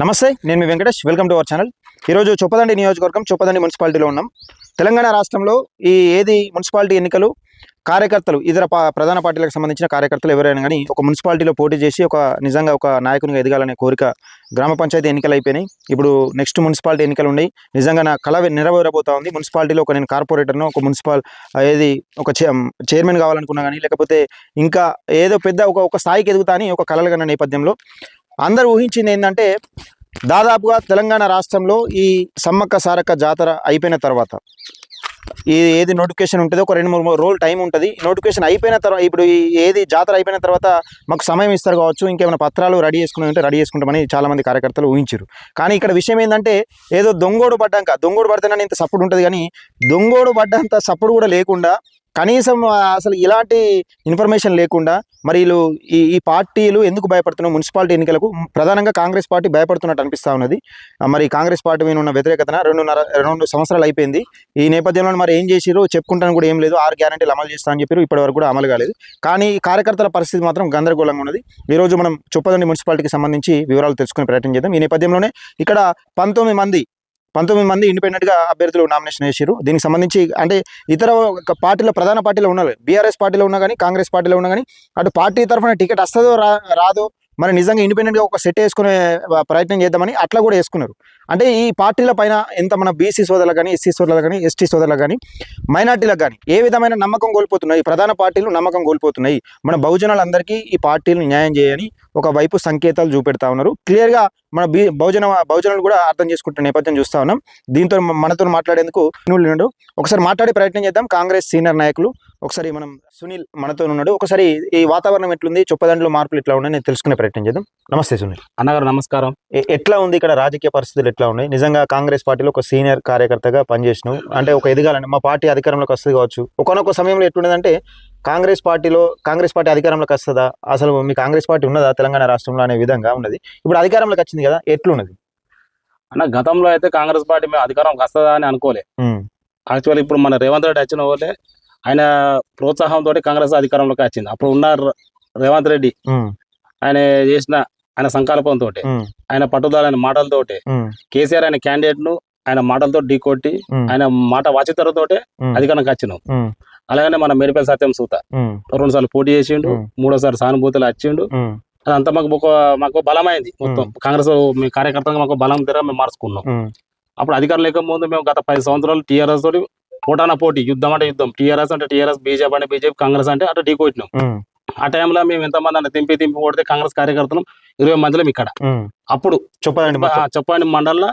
నమస్తే నేను మీ Venkatesh. Welcome to our channel ఈరోజు చొప్పదండి నియోజకవర్గం చొప్పదండి మున్సిపాలిటీలో ఉన్నాం. తెలంగాణ రాష్ట్రంలో ఈ ఏది మున్సిపాలిటీ ఎన్నికలు కార్యకర్తలు ఇతర ప్రధాన పార్టీలకు సంబంధించిన కార్యకర్తలు ఎవరైనా కానీ ఒక మున్సిపాలిటీలో పోటీ చేసి ఒక నిజంగా ఒక నాయకునిగా ఎదగాలనే కోరిక గ్రామ పంచాయతీ ఎన్నికలు అయిపోయినాయి. ఇప్పుడు నెక్స్ట్ మున్సిపాలిటీ ఎన్నికలు ఉన్నాయి. నిజంగా నా కళ నెరవేరబోతా ఉంది. మున్సిపాలిటీలో ఒక నేను కార్పొరేటర్ను ఒక మున్సిపల్ ఏది ఒక చైర్మన్ కావాలనుకున్నా కానీ లేకపోతే ఇంకా ఏదో పెద్ద ఒక ఒక స్థాయికి ఎదుగుతా అని ఒక కళలు కన్న నేపథ్యంలో అందరూ ఊహించింది ఏంటంటే దాదాపుగా తెలంగాణ రాష్ట్రంలో ఈ సమ్మక్క సారక్క జాతర అయిపోయిన తర్వాత ఈ ఏది నోటిఫికేషన్ ఉంటుందో ఒక రెండు మూడు రోజులు టైం ఉంటుంది. నోటిఫికేషన్ అయిపోయిన తర్వాత ఇప్పుడు ఏది జాతర అయిపోయిన తర్వాత మాకు సమయం ఇస్తారు కావచ్చు ఇంకేమైనా పత్రాలు రెడీ చేసుకుని ఉంటే రెడీ చేసుకుంటామని చాలామంది కార్యకర్తలు ఊహించారు. కానీ ఇక్కడ విషయం ఏంటంటే ఏదో దొంగోడు పడ్డాక దొంగోడు పడితేనే ఇంత సప్పుడు ఉంటుంది కానీ దొంగోడు పడ్డంత సప్పుడు కూడా లేకుండా కనీసం అసలు ఇలాంటి ఇన్ఫర్మేషన్ లేకుండా మరి వీళ్ళు ఈ ఈ పార్టీలు ఎందుకు భయపడుతున్నాయి? మున్సిపాలిటీ ఎన్నికలకు ప్రధానంగా కాంగ్రెస్ పార్టీ భయపడుతున్నట్టు అనిపిస్తూ ఉన్నది. మరి కాంగ్రెస్ పార్టీ మీద ఉన్న వ్యతిరేకతన రెండున్నర రెండు సంవత్సరాలు అయిపోయింది. ఈ నేపథ్యంలో మరి ఏం చేసిరో చెప్పుకుంటాను కూడా ఏం లేదు. ఆరు గ్యారంటీలు అమలు చేస్తా అని చెప్పారు ఇప్పటి వరకు కూడా అమలు కాలేదు. కానీ కార్యకర్తల పరిస్థితి మాత్రం గందరగోళంగా ఉన్నది. ఈరోజు మనం చొప్పదండి మున్సిపాలిటీకి సంబంధించి వివరాలు తెలుసుకునే ప్రయత్నం చేద్దాం. ఈ నేపథ్యంలోనే ఇక్కడ పంతొమ్మిది మంది పంతొమ్మిది మంది ఇండిపెండెంట్గా అభ్యర్థులు నామినేషన్ వేసారు దీనికి సంబంధించి అంటే ఇతర ఒక పార్టీలో ప్రధాన పార్టీలో ఉన్నారు బీఆర్ఎస్ పార్టీలో ఉన్నా కానీ కాంగ్రెస్ పార్టీలో ఉన్నా కానీ అటు పార్టీ తరఫున టికెట్ వస్తుందో రా రాదో మరి నిజంగా ఇండిపెండెంట్గా ఒక సెట్ వేసుకునే ప్రయత్నం చేద్దామని అట్లా కూడా వేసుకున్నారు. అంటే ఈ పార్టీల పైన ఎంత మన బీసీ సోదరులకు కానీ ఎస్సీ సోదరులకు కానీ ఎస్టీ సోదరులకు కానీ మైనార్టీలకు కానీ ఏ విధమైన నమ్మకం కోల్పోతున్నాయి? ఈ ప్రధాన పార్టీలు నమ్మకం కోల్పోతున్నాయి. మన బహుజనాలందరికీ ఈ పార్టీలు న్యాయం చేయని ఒక వైపు సంకేతాలు చూపెడతా ఉన్నారు. క్లియర్గా మన బీ బహుజన బహుజనులు కూడా అర్థం చేసుకుంటున్న నేపథ్యం చూస్తా ఉన్నాం. దీంతో మనతో మాట్లాడేందుకు సునీల్ ఉన్నాడు ఒకసారి మాట్లాడే ప్రయత్నం చేద్దాం. కాంగ్రెస్ సీనియర్ నాయకులు ఒకసారి మనం సునీల్ మనతో ఉన్నాడు. ఒకసారి ఈ వాతావరణం ఎట్లుంది? చొప్పదండ్లో మార్పులు ఎట్లా ఉన్నాయి? నేను తెలుసుకునే ప్రయత్నం చేద్దాం. నమస్తే సునీల్. అన్నగారు నమస్కారం. ఎట్లా ఉంది ఇక్కడ రాజకీయ పరిస్థితులు ఎట్లా ఉన్నాయి? నిజంగా కాంగ్రెస్ పార్టీలో ఒక సీనియర్ కార్యకర్తగా పనిచేసినావు. అంటే ఒక ఎదగాలని మా పార్టీ అధికారంలోకి వస్తుంది కావచ్చు. ఒకనొక సమయంలో ఎట్లుండదంటే కాంగ్రెస్ పార్టీలో కాంగ్రెస్ పార్టీ అధికారంలోకి వస్తుందా? అసలు మీ కాంగ్రెస్ పార్టీ ఉన్నదా తెలంగాణ రాష్ట్రంలో అనే విధంగా ఉన్నది. ఇప్పుడు అధికారంలోకి వచ్చింది కదా ఎట్లున్నది? అన్న గతంలో అయితే కాంగ్రెస్ పార్టీ మేము అధికారం వస్తుందా అని అనుకోలే. యాక్చువల్ ఇప్పుడు మన రేవంత్ రెడ్డి వచ్చిన వాళ్ళే ఆయన ప్రోత్సాహంతో కాంగ్రెస్ అధికారంలోకి వచ్చింది. అప్పుడు ఉన్న రేవంత్ రెడ్డి ఆయన చేసిన ఆయన సంకల్పంతో ఆయన పట్టుదల ఆయన మాటలతోటి కేసీఆర్ ఆయన క్యాండిడేట్ను ఆయన మాటలతో ఢీకొట్టి ఉమ్, ఆయన మాట వాచితరతోటే అధికారంకి వచ్చినాం. అలాగనే మన మేడిపల్లి సత్యం సూత. రెండు సార్లు పోటీ చేసిండు. మూడోసారి సానుభూతులు వచ్చిండు అదంతా మాకు ఒక మాకు బలమైంది మొత్తం. కాంగ్రెస్ మీ కార్యకర్తగా మాకు బలం తెర మేము మార్చుకున్నాం. అప్పుడు అధికారం లేకముందు మేము గత పది సంవత్సరాలు టీఆర్ఎస్ తోటి పోటాన పోటీ యుద్ధం అంటే యుద్ధం. టీఆర్ఎస్ అంటే టీఆర్ఎస్ బీజేపీ అంటే బీజేపీ కాంగ్రెస్ అంటే అటు ఢీ కొట్టినాం ఆ టైంలో మేము ఎంతమంది అంటే తింపి తింపి కొడితే కాంగ్రెస్ కార్యకర్తలు ఇరవై మందిలో ఇక్కడ. అప్పుడు మొత్తం. చెప్పండి మండలంలో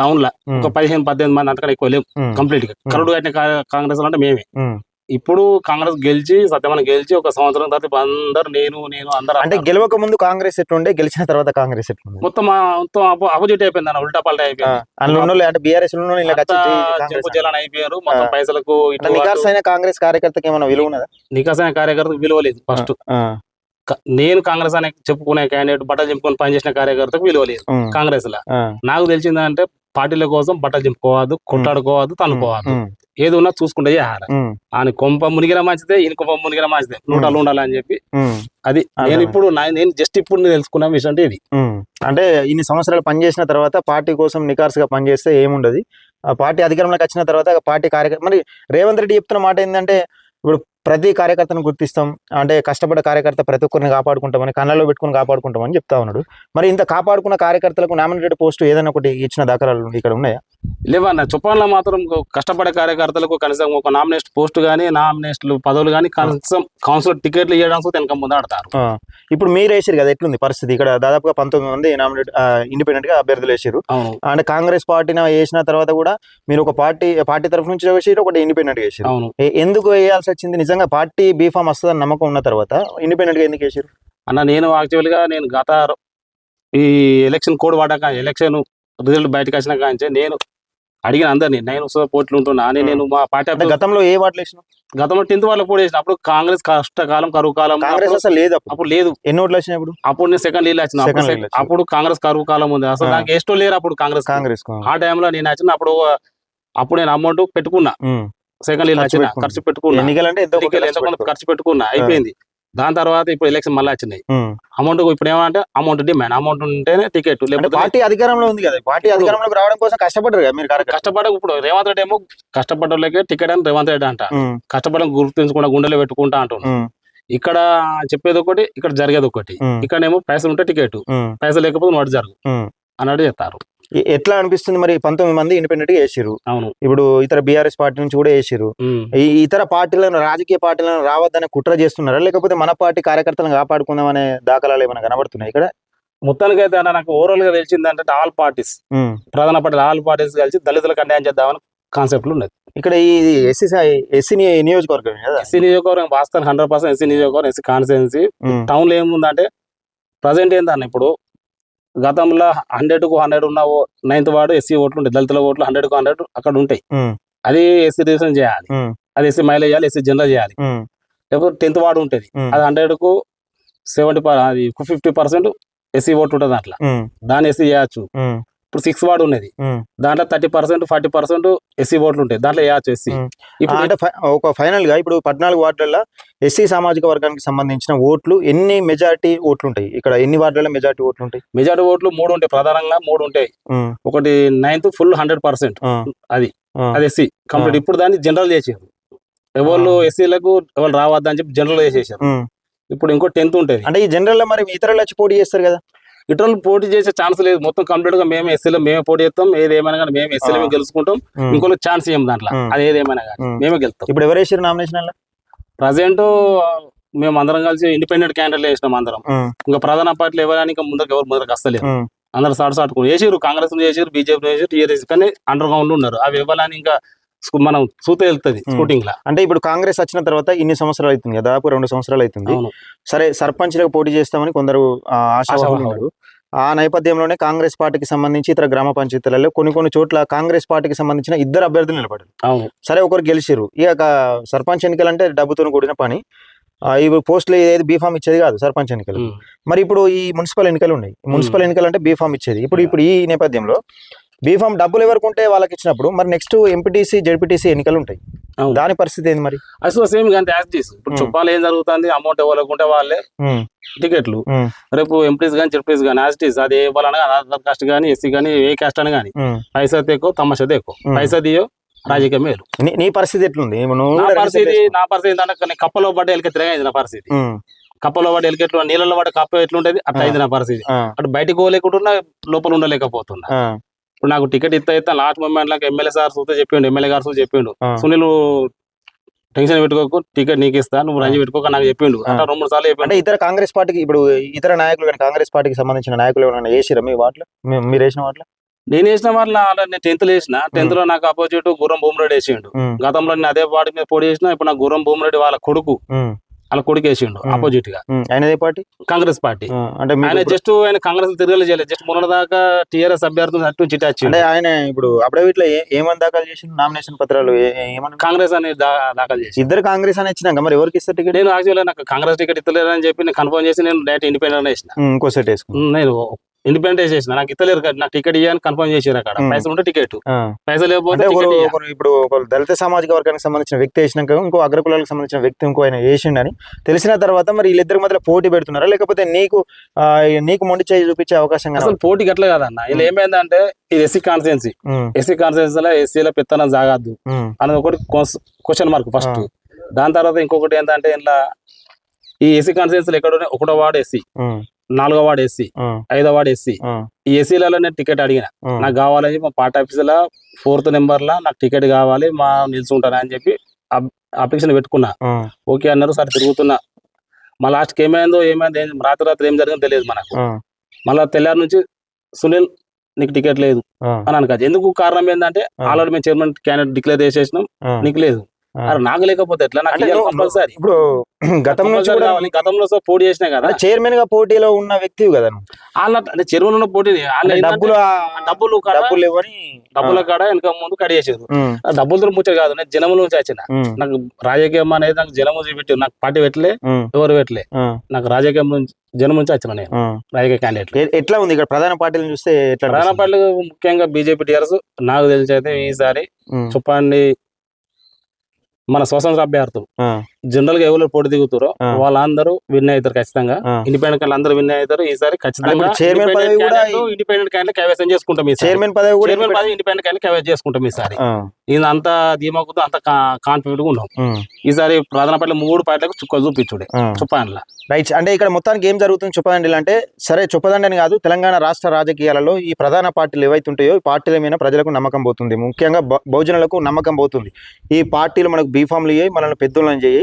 టౌన్లో ఒక పదిహేను పద్దెనిమిది మంది అంతకన్నా ఎక్కువ లేవు కంప్లీట్గా కరుడు కట్టిన కాంగ్రెస్ అంటే మేమే. ఇప్పుడు కాంగ్రెస్ గెలిచి సత్యమని గెలిచి ఒక సంవత్సరం తర్వాత అందరు నేను నేను అందరు అంటే గెలవక ముందు కాంగ్రెస్ ఎట్లుండే? గెలిచిన తర్వాత కాంగ్రెస్ ఎట్లుంది మొత్తం మొత్తం అపోజిట్ అయిపోయింది అన్న ఉల్టా పల్టా అయిపోయింది. అంటే బీఆర్ఎస్ జలాన్ అయిపోయారు. మొత్తం. పైసలకు నికార్స్ అయిన కాంగ్రెస్ కార్యకర్తకి ఏమైనా విలువ ఉన్నదా? నికాసైన కార్యకర్తకు విలువ లేదు ఫస్ట్. నేను కాంగ్రెస్ అనే చెప్పుకునే క్యాండిడేట్ బట్టలు చింపుకొని పనిచేసిన కార్యకర్తకు విలువ లేదు కాంగ్రెస్ లా నాకు తెలిసిందంటే పార్టీల కోసం బట్టలు చింపుకోవద్దు కొట్టాడుకోవద్దు తనుకోవద్దు ఏది ఉన్నా చూసుకుంటే చేయాలి ఆయన కొంప మునిగిన మంచిదే ఈయన కొంప మునిగిన మంచిదే. నూటలు ఉండాలని చెప్పి ఉమ్, అది నేను. ఇప్పుడు నేను జస్ట్ ఇప్పుడు నేను తెలుసుకున్న విషయం అంటే ఇది. అంటే ఇన్ని సంవత్సరాలు పనిచేసిన తర్వాత పార్టీ కోసం నికార్స్గా పనిచేస్తే ఏముండదు. ఆ పార్టీ అధికారంలోకి వచ్చిన తర్వాత పార్టీ కార్యకర్త మరి రేవంత్ రెడ్డి చెప్తున్న మాట ఏంటంటే ఇప్పుడు ప్రతి కార్యకర్తను గుర్తిస్తాం. అంటే కష్టపడ్డ కార్యకర్త ప్రతి ఒక్కరిని కాపాడుకుంటామని కళ్ళలో పెట్టుకుని కాపాడుకుంటామని చెప్తా ఉన్నాడు. మరి ఇంత కాపాడుకున్న కార్యకర్తలకు నామినేటెడ్ పోస్ట్ ఏదైనా ఒకటి ఇచ్చిన దాఖలాలు ఇక్కడ ఉన్నాయా? లేవన్న చుప్పాన్లో మాత్రం కష్టపడే కార్యకర్తలకు కనీసం ఒక నామినేషన్ పోస్ట్ కానీ నామినేషన్లు పదవులు కానీ కనీసం కౌన్సిలర్ టికెట్లు ఇవ్వడానికి వెనక ముందాడతారు ఇప్పుడు మీరు వేసారు కదా ఎట్లుంది పరిస్థితి? ఇక్కడ దాదాపుగా పంతొమ్మిది మంది నామినేట్ ఇండిపెండెంట్గా అభ్యర్థులు వేసారు. అంటే కాంగ్రెస్ పార్టీని వేసిన తర్వాత కూడా మీరు ఒక పార్టీ పార్టీ తరఫు నుంచి వేసారు ఒకటి ఇండిపెండెంట్గా వేసారు. ఎందుకు వేయాల్సి వచ్చింది నిజంగా పార్టీ బీఫామ్ వస్తుందని నమ్మకం ఉన్న తర్వాత ఇండిపెండెంట్గా ఎందుకు వేసారు? అన్న నేను యాక్చువల్గా నేను గత ఈ ఎలక్షన్ కోడ్ పడ్డాక ఎలక్షన్ రిజల్ట్ బయటకు వచ్చిన కాంచే నేను అడిగిన అందరినీ నేను పోట్లు ఉంటున్నా అని నేను మా పార్టీ గతంలో ఏ వాటిలో వేసిన గతంలో టెన్త్ వాళ్ళకి పోటీ చేసిన అప్పుడు కాంగ్రెస్ కష్టకాలం కరువు కాలం కాంగ్రెస్ అసలు లేదు అప్పుడు. లేదు. ఎన్ని ఓట్లు వచ్చినాయి ఇప్పుడు? అప్పుడు నేను సెకండ్ లీడ్ వచ్చిన అప్పుడు కాంగ్రెస్ కరువు కాలం ఉంది. అసలు. నాకు ఎస్టో లేరు అప్పుడు కాంగ్రెస్ కాంగ్రెస్ ఆ. టైంలో నేను వచ్చిన అప్పుడు అప్పుడు నేను అమౌంట్ పెట్టుకున్నా. సెకండ్ ఖర్చు వచ్చిన పెట్టుకున్నా. ఖర్చు పెట్టుకున్నా. ఎంతో ఖర్చు అయిపోయింది. దాని తర్వాత ఇప్పుడు ఎలక్షన్ మళ్ళీ వచ్చినాయి. అమౌంట్ ఇప్పుడు ఏమంటే అమౌంట్ డిమాండ్. అమౌంట్ ఉంటేనే టికెట్ లేకపోతే పార్టీ అధికారంలో ఉంది కదా. పార్టీ అధికారంలోకి రావడం కోసం కష్టపడ్డారు కదా మీరు కష్టపడ ఇప్పుడు. రేవంత్ రెడ్డి ఏమో కష్టపడ్డోళ్ళకే టికెట్ అని రేవంత్ రెడ్డి అంట. కష్టపడడం గుర్తించకుండా గుండెలో పెట్టుకుంటా ఉమ్, ఇక్కడ చెప్పేది ఒకటి ఇక్కడ జరిగేది ఒకటి. ఉమ్, ఇక్కడేమో పైసలు ఉంటే టికెట్ పైసలు లేకపోతే నోటి జరుగు. అన్నట్టు చెప్తారు. ఎట్లా అనిపిస్తుంది మరి పంతొమ్మిది మంది ఇండిపెండెంట్గా వేసిరు అవును. ఇప్పుడు ఇతర బీఆర్ఎస్ పార్టీ నుంచి కూడా వేసిరు. ఈ ఇతర పార్టీలను రాజకీయ పార్టీలను రావద్దనే కుట్ర చేస్తున్నారా? లేకపోతే మన పార్టీ కార్యకర్తలను కాపాడుకుందామనే దాఖలాలు ఏమైనా కనబడుతున్నాయి ఇక్కడ? మొత్తానికైతే అన్న నాకు ఓవరాల్గా తెలిసిందంటే ఆల్ పార్టీస్. ప్రధాన పార్టీలు ఆల్ పార్టీస్ కలిసి దళితులకు అన్యాయం చేద్దామని కాన్సెప్ట్లు ఉన్నది. ఇక్కడ ఈ ఎస్సీ ఎస్సీ నియోజకవర్గం ఎస్సీ నియోజకవర్గం వాస్తవానికి హండ్రెడ్ పర్సెంట్ ఎస్సీ నియోజకవర్గం ఎస్సీ కాన్స్టిట్యున్సీ టౌన్లో ఏముందంటే ప్రజెంట్ ఏందన్న ఇప్పుడు గతంలో హండ్రెడ్కు హండ్రెడ్ ఉన్న నైన్త్ వార్డు ఎస్సీ ఓట్లు ఉంటాయి దళితుల ఓట్లు హండ్రెడ్కు హండ్రెడ్ అక్కడ ఉంటాయి. అది ఎస్సీ రిజర్వేషన్ చేయాలి అది ఎస్సీ మహిళ చేయాలి ఎస్సీ జనరల్ చేయాలి. లేకపోతే టెన్త్ వార్డు ఉంటుంది. అది హండ్రెడ్కు సెవెంటీ అది ఫిఫ్టీ పర్సెంట్ ఎస్సీ ఓటు ఉంటుంది ఉమ్, దాన్ని ఎస్సీ చేయొచ్చు. ఇప్పుడు సిక్స్ వార్డు ఉన్నది. దాంట్లో thirty percent forty percent SC ఓట్లు ఉంటాయి. దాంట్లో వేయచ్చు ఎస్సీ. ఇప్పుడు అంటే ఒక ఫైనల్గా ఇప్పుడు పద్నాలుగు వార్డులలో ఎస్సీ సామాజిక వర్గానికి సంబంధించిన ఓట్లు ఎన్ని మెజారిటీ ఓట్లు ఉంటాయి? ఇక్కడ ఎన్ని వార్డులలో మెజారిటీ ఓట్లు ఉంటాయి? మెజార్టీ ఓట్లు మూడు ఉంటాయి. ప్రధానంగా మూడు ఉంటాయి. ఒకటి నైన్త్ ఫుల్ హండ్రెడ్ పర్సెంట్ అది. అది ఎస్సీ కంప్లీట్ ఇప్పుడు దాన్ని జనరల్ చేసారు ఎవరు ఎస్సీలకు ఎవరు రావద్దని చెప్పి జనరల్ చేసేసారు. ఇప్పుడు ఇంకో టెన్త్ ఉంటుంది. అంటే ఈ జనరల్లో మరి ఇతరులు వచ్చి పోటీ చేస్తారు కదా? ఇతరులు పోటీ చేసే ఛాన్స్ లేదు. మొత్తం కంప్లీట్గా మేము ఎస్సీలో మేమే పోటీ చేస్తాం. ఏది ఏమైనా కానీ మేము ఎస్సీలో ఆ. గెలుచుకుంటాం. ఇంకోళ్ళు ఛాన్స్ ఇవ్వం దాంట్లో. అది ఏదేమైనా కానీ. మేమే గెలుస్తాం. ఇప్పుడు ఎవరు వేసారు నామినేషన్ ప్రజెంట్ మేము అందరం కలిసి ఇండిపెండెంట్ క్యాండిడేట్ వేసినాం అందరం. ఇంకా ప్రధాన పార్టీలు ఎవరైనా ఇంకా ముందరకు ఎవరు ముందరకు వస్తలేరు. అందరు సాటు సాటుకుని వేసారు కాంగ్రెస్ చేసారు బీజేపీ చేసారు టీఆర్ఎస్ కానీ అండర్ గ్రౌండ్ ఉన్నారు. అవి ఇవ్వాలని ఇంకా మనం చూతే వెళ్తుంది. స్కూటింగ్ లా అంటే ఇప్పుడు కాంగ్రెస్ వచ్చిన తర్వాత ఇన్ని సంవత్సరాలు అవుతుంది కదా దాదాపు రెండు సంవత్సరాలు అవుతుంది. సరే సర్పంచ్లకు పోటీ చేస్తామని కొందరు ఆశావాహులు ఆ నేపథ్యంలోనే కాంగ్రెస్ పార్టీకి సంబంధించి ఇతర గ్రామ పంచాయతీలలో కొన్ని కొన్ని చోట్ల కాంగ్రెస్ పార్టీకి సంబంధించిన ఇద్దరు అభ్యర్థులు నిలబడారు సరే ఒకరు గెలిచిరు ఇక సర్పంచ్ ఎన్నికలు అంటే డబ్బుతో కూడిన పని. ఇవి పోస్టులు ఏది బీఫామ్ ఇచ్చేది కాదు సర్పంచ్ ఎన్నికలు. మరి ఇప్పుడు ఈ మున్సిపల్ ఎన్నికలు ఉన్నాయి. మున్సిపల్ ఎన్నికలు అంటే బీఫామ్ ఇచ్చేది. ఇప్పుడు ఇప్పుడు ఈ నేపథ్యంలో బీఫామ్ డబ్బులు ఎవరికి ఉంటే వాళ్ళకి ఇచ్చినప్పుడు మరి నెక్స్ట్ ఎంపీటీసీ జెడ్పీటీసీ ఎన్నికలు ఉంటాయి. దాని పరిస్థితి ఏంది మరి? అసలు సేమ్ కానీ యాజ్ ఇప్పుడు. చుప్పాలు ఏం జరుగుతుంది? అమౌంట్ ఇవ్వాలనుకుంటే వాళ్ళే టికెట్లు. రేపు ఎంపీస్ కానీ జెడ్పీస్ కానీ యాజ్ ఇస్ అది ఏ ఇవ్వాలన్నా కాస్ట్ కానీ ఎస్సీ కానీ ఏ కాస్ట్ అని కానీ. పైసా తెక్కో తమాషా ఉమ్. పైసా దియో రాజకీయ మేలు. నీ- పరిస్థితి ఎట్లుంది? నా పరిస్థితి నా పరిస్థితి కొన్ని కప్పలో పడ్డ ఎలిక తిరగైంది నా పరిస్థితి. కప్పలో ఎలిక ఎట్లా నీళ్ళలో పడ్డ కప్ప ఎట్లుంటది అట్లా. అయింది నా పరిస్థితి. అటు బయటకు పోలేకుండా లోపల ఉండలేకపోతున్నా. ఇప్పుడు నాకు టికెట్ ఇస్తా ఇస్తా లాస్ట్ మూమెంట్ లాగా ఎమ్మెల్యే సార్ చూస్తే చెప్పిండు ఎమ్మెల్యే గారు చూస్తే చెప్పిండు. సునీల్ టెన్షన్ పెట్టుకోకు టికెట్ నీకు ఇస్తా నువ్వు రంజి పెట్టుకోక నాకు చెప్పిండు. ఆ. అట్లా రెండు మూడు సార్లు చెప్పిండు. అంటే ఇతర కాంగ్రెస్ పార్టీకి ఇప్పుడు ఇతర నాయకులు కానీ కాంగ్రెస్ పార్టీకి సంబంధించిన నాయకులు ఎవరైనా వేసిరా మీ వాటిలో మీ- మీరు వేసిన వాటిలో నేను వేసిన వాళ్ళ నేను టెన్త్ వేసిన. టెన్త్లో నాకు అపోజిట్ గుర్రం భూమిరెడ్డి వేసిండు. గతంలో నేను అదే పార్టీ మీద పోటీ చేసిన ఇప్పుడు నాకు గుర్రం భూమిరెడ్డి వాళ్ళ కొడుకు. వాళ్ళ కొడుకు వేసిండు ఉమ్. అపోజిట్గా. ఆయనదే పార్టీ? కాంగ్రెస్ పార్టీ. అంటే ఆయన జస్ట్ ఆయన కాంగ్రెస్ తిరగలే చేయలేదు. జస్ట్ మొన్న దాకా టీఆర్ఎస్ అభ్యర్థులు అట్టు చిట్టి అంటే ఆయన ఇప్పుడు అఫిడవిట్లో ఏ- ఏమని దాఖలు చేసిండు? నామినేషన్ పత్రాలు ఏ- ఏ- ఏమని కాంగ్రెస్ అని దాఖలు చేసి ఇద్దరు కాంగ్రెస్ అని ఇచ్చినాక మరి ఎవరికి ఇస్తారు టికెట్? నేను యాక్చువల్గా నాకు కాంగ్రెస్ టికెట్ ఇస్తలేరని చెప్పి నేను కన్ఫర్మ్ చేసి నేను డైరెక్ట్ ఇండిపెండెంట్ వేసిన ఇంకో సెట్ వేసుకున్నాం నేను ఇండిపెండెంట్ వేసేసిన నాకు ఇస్తలేరు కదా నాకు టికెట్ ఇవ్వని కన్ఫర్మ్ చేసారు అక్కడ. పైసలు ఉంటే టికెట్. పైసలు లేకపోతే ఇప్పుడు ఒక దళిత సామాజిక వర్గానికి సంబంధించిన వ్యక్తి వేసినాక ఇంకో అగ్రకులాలకు సంబంధించిన వ్యక్తి ఇంకో ఆయన వేసిండని తెలిసిన తర్వాత మరి వీళ్ళిద్దరి మధ్య పోటీ పెడుతున్నారా? లేకపోతే నీకు నీకు మొండి చేయి చూపించే అవకాశం అసలు? పోటీకి ఎట్లా కదన్న. ఇలా ఏమైందంటే ఇది ఎస్సీ కాన్స్టిట్యున్సీ. ఎస్సీ కాన్స్టిట్యున్సీ లో ఎస్సీలో పెత్తనం జాగద్దు ఉమ్, అనేది ఒకటి క్వశ్చన్ మార్క్ ఫస్ట్. దాని తర్వాత ఇంకొకటి ఏంటంటే ఇలా ఈ ఎస్సీ కాన్స్టిట్యున్సీలో ఎక్కడ? ఒకటో వార్డు ఎస్సీ. నాలుగో వార్డు ఎస్సీ ఐదో వార్డు ఎస్సీ ఈ ఎస్సీలలో నేను టికెట్ అడిగిన. నాకు కావాలని మా పార్టీ ఆఫీసులో ఫోర్త్ నెంబర్ లా నాకు టికెట్ కావాలి మా నిల్చుంటాను అని చెప్పి అప్లికేషన్ పెట్టుకున్నా. ఓకే అన్నారు సరే తిరుగుతున్నా. మా లాస్ట్కి ఏమైందో ఏమైందో రాత్రి రాత్రి ఏం జరిగిందో తెలియదు మనకు. మళ్ళా తెల్లారి నుంచి సునీల్ నీకు టికెట్ లేదు అని అనకాదు ఎందుకు కారణం ఏంటంటే. ఆల్రెడీ మేము చైర్మన్ క్యాండిడేట్ డిక్లేర్ చేసేసినాం. నీకు లేదు. నాకు లేకపోతే ఎట్లా? నాకు కంపల్సరీ ఇప్పుడు గతం నుంచి కూడా. గతంలో సో పోటీ చేసినా కదా? చైర్మన్గా పోటీలో ఉన్న వ్యక్తి కదా. వాళ్ళ అంటే చెరువులో ఉన్న పోటీ డబ్బులు డబ్బులు కాడ డబ్బులు లేవని డబ్బుల కాడ వెనక ముందు కడిగేసారు ఉమ్, డబ్బులతో ముచ్చట కాదు. నేను జనముల నుంచి వచ్చిన. నాకు రాజకీయం అనేది నాకు జనము చూపెట్టి నాకు పార్టీ పెట్టలే ఎవరు పెట్టలే. నాకు రాజకీయం నుంచి జనం నుంచి వచ్చిన నేను. రాజకీయ క్యాండిడేట్ ఎట్లా ఉంది ఇక్కడ ప్రధాన పార్టీలను చూస్తే ఎట్లా ప్రధాన? పార్టీలు ముఖ్యంగా బీజేపీ టీఆర్ఎస్ నాకు తెలిసి అయితే ఈసారి చుప్పాండి మన స్వతంత్ర అభ్యర్థులు. జనరల్గా ఎవరు పోటీ దిగుతారో. వాళ్ళందరూ విన్ అవుతారు ఖచ్చితంగా. ఇండిపెండెంట్ అందరూ విన్ అవుతారు. ఈసారి ఖచ్చితంగా చైర్మన్ పదవి కూడా ఇండిపెండెంట్ క్యాండిడేట్ కైవసం చేసుకుంటాం ఈసారి. చైర్మన్ పదవి కూడా చైర్మన్ పదవి ఇండిపెండెంట్ క్యాండిడేట్ కైవసం చేసుకుంటాం ఈసారి. ఇది అంత ధీమాకుతో అంత కాన్ఫిడెంట్గా ఉన్నాం. ఈసారి ప్రధాన పార్టీ మూడు పార్టీలకు చుక్కలు చూపించుడే. ఆ. చుప్పాన్ల. రైట్. అంటే ఇక్కడ మొత్తానికి ఏం జరుగుతుంది చొప్పదండి అంటే సరే చొప్పదండి అని కాదు తెలంగాణ రాష్ట్ర రాజకీయాలలో ఈ ప్రధాన పార్టీలు ఏవైతే ఉంటాయో ఈ పార్టీల మీద ప్రజలకు నమ్మకం పోతుంది. ముఖ్యంగా బహుజనులకు నమ్మకం పోతుంది. ఈ పార్టీలు మనకు బీఫామ్లు ఇయ్యి మనల్ని పెద్దోళ్ళని చేయి.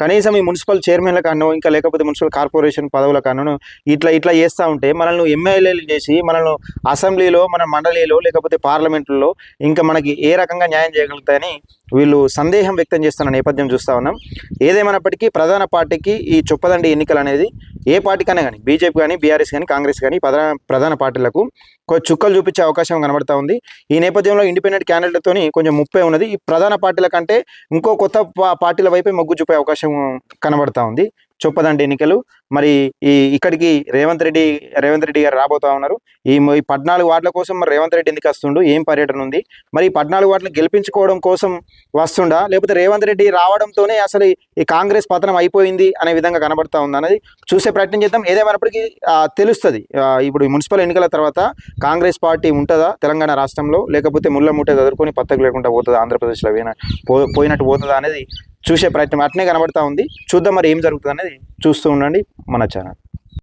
కనీసం ఈ మున్సిపల్ చైర్మన్ల కానో ఇంకా లేకపోతే మున్సిపల్ కార్పొరేషన్ పదవుల కానో ఇట్లా ఇట్లా చేస్తూ ఉంటే మనల్ని ఎమ్మెల్యేలు చేసి మనల్ని అసెంబ్లీలో మన మండలిలో లేకపోతే పార్లమెంట్లో ఇంకా మనకి ఏ రకంగా న్యాయం చేయగలుగుతాయని వీళ్ళు సందేహం వ్యక్తం చేస్తున్న నేపథ్యం చూస్తా ఉన్నాం. ఏదేమైనప్పటికీ ప్రధాన పార్టీకి ఈ చొప్పదండి ఎన్నికలు అనేది ఏ పార్టీకైనా కానీ బీజేపీ కానీ బీఆర్ఎస్ కానీ కాంగ్రెస్ కానీ ప్రధాన ప్రధాన పార్టీలకు కొంచెం చుక్కలు చూపించే అవకాశం కనబడతా ఉంది. ఈ నేపథ్యంలో ఇండిపెండెంట్ క్యాండిడేట్తో కొంచెం ముప్పై ఉన్నది. ఈ ప్రధాన పార్టీల కంటే ఇంకో కొత్త పార్టీల వైపే మొగ్గు చూపే అవకాశం కనబడతా ఉంది. చొప్పదండి ఎన్నికలు. మరి ఈ ఇక్కడికి రేవంత్ రెడ్డి రేవంత్ రెడ్డి గారు రాబోతా ఉన్నారు. ఈ పద్నాలుగు వార్డుల కోసం మరి రేవంత్ రెడ్డి ఎందుకు వస్తుండు? ఏం పర్యటన ఉంది? మరి పద్నాలుగు వార్డులు గెలిపించుకోవడం కోసం వస్తుండా? లేకపోతే రేవంత్ రెడ్డి రావడంతోనే అసలు ఈ- కాంగ్రెస్ పతనం అయిపోయింది అనే విధంగా కనబడతా ఉంది అనేది చూసే ప్రయత్నం చేద్దాం. ఏదేమైనప్పటికీ తెలుస్తుంది. ఇప్పుడు మున్సిపల్ ఎన్నికల తర్వాత కాంగ్రెస్ పార్టీ ఉంటుందా తెలంగాణ రాష్ట్రంలో? లేకపోతే ముళ్ళ ముట్టే చదువుకొని పత్తకు లేకుండా పోతుందా? ఆంధ్రప్రదేశ్లో పోయిన పో- పోయినట్టు పోతుందా అనేది చూసే ప్రయత్నం అట్నే కనబడతా ఉంది. చూద్దాం మరి ఏం జరుగుతుంది అనేది చూస్తూ ఉండండి మన ఛానల్.